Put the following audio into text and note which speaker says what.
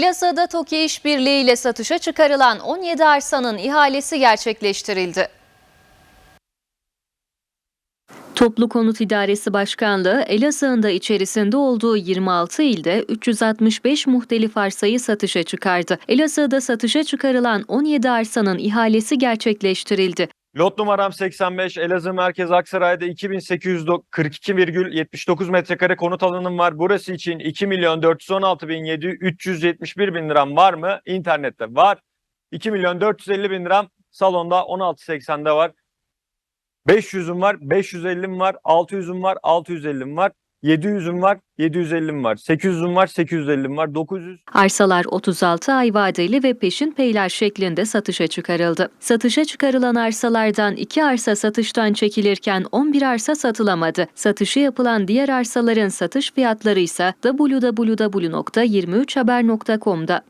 Speaker 1: Elazığ'da TOKİ İşbirliği ile satışa çıkarılan 17 arsanın ihalesi gerçekleştirildi. Toplu Konut İdaresi Başkanlığı Elazığ'ın içerisinde olduğu 26 ilde 365 muhtelif arsayı satışa çıkardı. Elazığ'da satışa çıkarılan 17 arsanın ihalesi gerçekleştirildi.
Speaker 2: Lot numaram 85 Elazığ Merkez Aksaray'da 2842,79 metrekare konut alanım var. Burası için 2 milyon 416 bin 371 bin liram var mı? İnternette var. 2 milyon 450 bin liram salonda 16.80'de var. 500'üm var, 550'm var, 600'üm var, 650'm var, 700'üm var, 750'm var, 800'üm var, 850'm var, 900
Speaker 1: Arsalar 36 ay vadeli ve peşin peyler şeklinde satışa çıkarıldı. Satışa çıkarılan arsalardan 2 arsa satıştan çekilirken 11 arsa satılamadı. Satışı yapılan diğer arsaların satış fiyatları ise www.23haber.com'da.